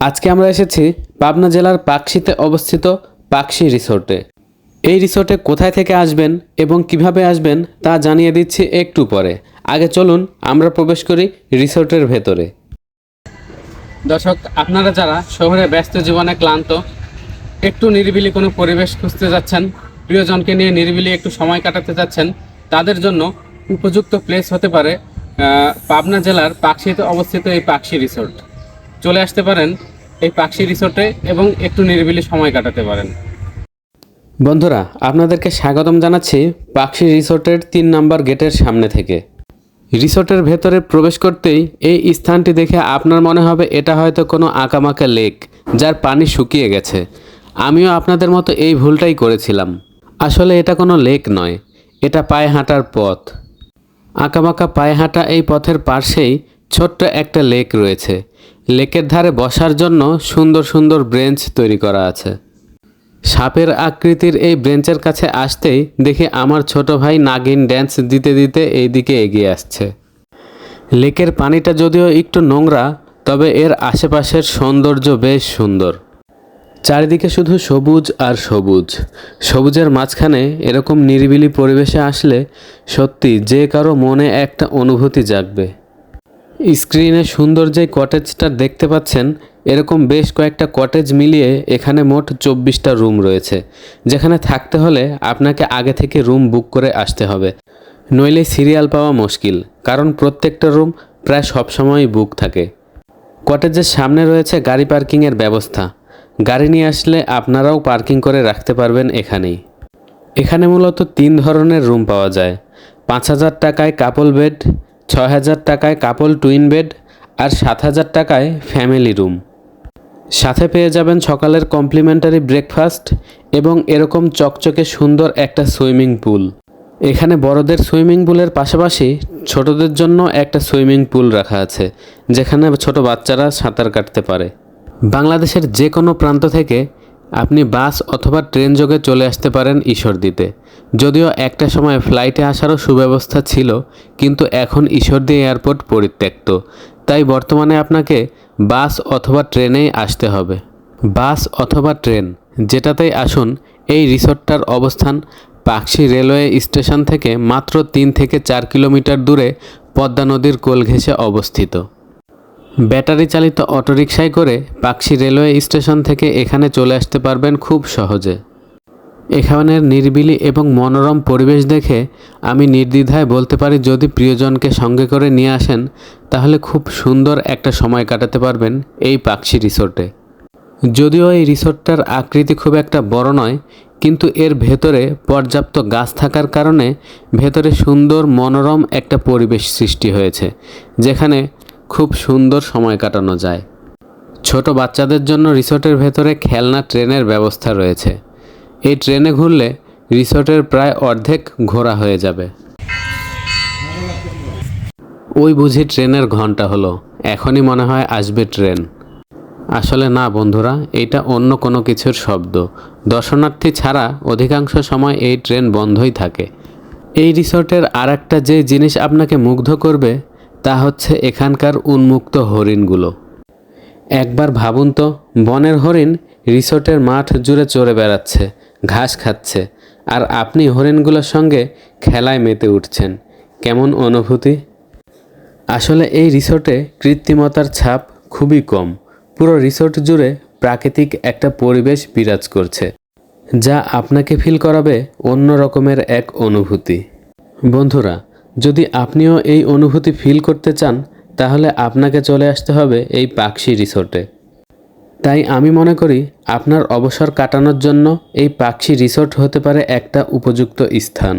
আজকে আমরা এসেছি পাবনা জেলার পাকশিতে অবস্থিত পাকশি রিসোর্টে। এই রিসোর্টে কোথায় থেকে আসবেন এবং কীভাবে আসবেন তা জানিয়ে দিচ্ছি একটু পরে। আগে চলুন, আমরা প্রবেশ করি রিসোর্টের ভেতরে। দর্শক, আপনারা যারা শহরে ব্যস্ত জীবনে ক্লান্ত, একটু নিরিবিলি কোনো পরিবেশ খুঁজতে যাচ্ছেন, প্রিয়জনকে নিয়ে নিরিবিলি একটু সময় কাটাতে যাচ্ছেন, তাদের জন্য উপযুক্ত প্লেস হতে পারে পাবনা জেলার পাকশিতে অবস্থিত এই পাকশি রিসোর্ট। চলে আসতে পারেন এই পাকশি রিসোর্টে এবং একটু নিরিবিলি সময় কাটাতে পারেন। বন্ধুরা, আপনাদেরকে স্বাগতম জানাচ্ছি পাকশি রিসোর্টের তিন নম্বর গেটের সামনে থেকে। রিসোর্টের ভেতরে প্রবেশ করতেই এই স্থানটি দেখে আপনার মনে হবে এটা হয়তো কোনো আঁকামাকা লেক, যার পানি শুকিয়ে গেছে। আমিও আপনাদের মতো এই ভুলটাই করেছিলাম। আসলে এটা কোনো লেক নয়, এটা পায়ে হাঁটার পথ। আঁকাবাঁকা পায়ে হাঁটা এই পথের পাশেই ছোট্ট একটা লেক রয়েছে। লেকের ধারে বসার জন্য সুন্দর সুন্দর ব্রেঞ্চ তৈরি করা আছে। সাপের আকৃতির এই ব্রেঞ্চের কাছে আসতেই দেখি আমার ছোট ভাই নাগিন ড্যান্স দিতে দিতে এই দিকে এগিয়ে আসছে। লেকের পানিটা যদিও একটু নোংরা, তবে এর আশেপাশের সৌন্দর্য বেশ সুন্দর। চারিদিকে শুধু সবুজ আর সবুজ। সবুজের মাঝখানে এরকম নিরিবিলি পরিবেশে আসলে সত্যি যে কারও মনে একটা অনুভূতি জাগবে। স্ক্রিনে সুন্দর যে কটেজটা দেখতে পাচ্ছেন, এরকম বেশ কয়েকটা কটেজ মিলিয়ে এখানে মোট চব্বিশটা রুম রয়েছে। যেখানে থাকতে হলে আপনাকে আগে থেকে রুম বুক করে আসতে হবে। নইলে সিরিয়াল পাওয়া মুশকিল, কারণ প্রত্যেকটা রুম প্রায় সবসময়ই বুক থাকে। কটেজের সামনে রয়েছে গাড়ি পার্কিংয়ের ব্যবস্থা। গাড়ি নিয়ে আসলে আপনারাও পার্কিং করে রাখতে পারবেন এখানেই। এখানে মূলত তিন ধরনের রুম পাওয়া যায়। পাঁচ হাজার টাকায় কাপল বেড ছয় হাজার টাকায় কাপল টুইন বেড আর সাত হাজার টাকায় ফ্যামিলি রুম। সাথে পেয়ে যাবেন সকালের কমপ্লিমেন্টারি ব্রেকফাস্ট এবং এরকম চকচকে সুন্দর একটা সুইমিং পুল। এখানে বড়দের সুইমিং পুলের পাশাপাশি ছোটদের জন্য একটা সুইমিং পুল রাখা আছে, যেখানে ছোট বাচ্চারা সাঁতার কাটতে পারে। বাংলাদেশের যে কোনো প্রান্ত থেকে আপনি বাস অথবা ট্রেন যোগে চলে আসতে পারেন ঈশ্বরদীতে। যদিও একটা সময় ফ্লাইটে আসারও সুব্যবস্থা ছিল, কিন্তু এখন ঈশ্বরদী এয়ারপোর্ট পরিত্যক্ত। তাই বর্তমানে আপনাকে বাস অথবা ট্রেনেই আসতে হবে। বাস অথবা ট্রেন, যেটাতেই আসুন, এই রিসোর্টটার অবস্থান পাকশি রেলওয়ে স্টেশন থেকে মাত্র তিন থেকে চার কিলোমিটার দূরে পদ্মা নদীর কোল ঘেঁষে অবস্থিত। ব্যাটারি চালিত অটোরিকশায় করে পাকশি রেলওয়ে স্টেশন থেকে এখানে চলে আসতে পারবেন খুব সহজে। এখানের নিরিবিলি এবং মনোরম পরিবেশ দেখে আমি নির্দ্বিধায় বলতে পারি, যদি প্রিয়জনকে সঙ্গে করে নিয়ে আসেন, তাহলে খুব সুন্দর একটা সময় কাটাতে পারবেন এই পাকশি রিসোর্টে। যদিও এই রিসোর্টটার আকৃতি খুব একটা বড় নয়, কিন্তু এর ভেতরে পর্যাপ্ত গাছ থাকার কারণে ভেতরে সুন্দর মনোরম একটা পরিবেশ সৃষ্টি হয়েছে, যেখানে খুব সুন্দর সময় কাটানো যায়। ছোট বাচ্চাদের জন্য রিসোর্টের ভেতরে খেলনা, ট্রেনের ব্যবস্থা রয়েছে। এই ট্রেনে ঘুরলে রিসোর্টের প্রায় অর্ধেক ঘোরা হয়ে যাবে। ওই বুঝি ট্রেনের ঘণ্টা হলো। এখনই মনে হয় আসবে ট্রেন। আসলে না, বন্ধুরা এটা অন্য কোনো কিছুর শব্দ। দর্শনার্থী ছাড়া অধিকাংশ সময় এই ট্রেন বন্ধই থাকে। এই রিসোর্টের আর একটা যে জিনিস আপনাকে মুগ্ধ করবে তা হচ্ছে এখানকার উন্মুক্ত হরিণগুলো। একবার ভাবুন তো, বনের হরিণ রিসোর্টের মাঠ জুড়ে চড়ে বেড়াচ্ছে, ঘাস খাচ্ছে, আর আপনি হরিণগুলোর সঙ্গে খেলায় মেতে উঠছেন। কেমন অনুভূতি? আসলে এই রিসোর্টে কৃত্রিমতার ছাপ খুবই কম। পুরো রিসোর্ট জুড়ে প্রাকৃতিক একটা পরিবেশ বিরাজ করছে, যা আপনাকে ফিল করাবে অন্য রকমের এক অনুভূতি। বন্ধুরা যদি আপনিও এই অনুভূতি ফিল করতে চান, তাহলে আপনাকে চলে আসতে হবে এই পাকশি রিসোর্টে। তাই আমি মনে করি, আপনার অবসর কাটানোর জন্য এই পাকশি রিসোর্ট হতে পারে একটা উপযুক্ত স্থান।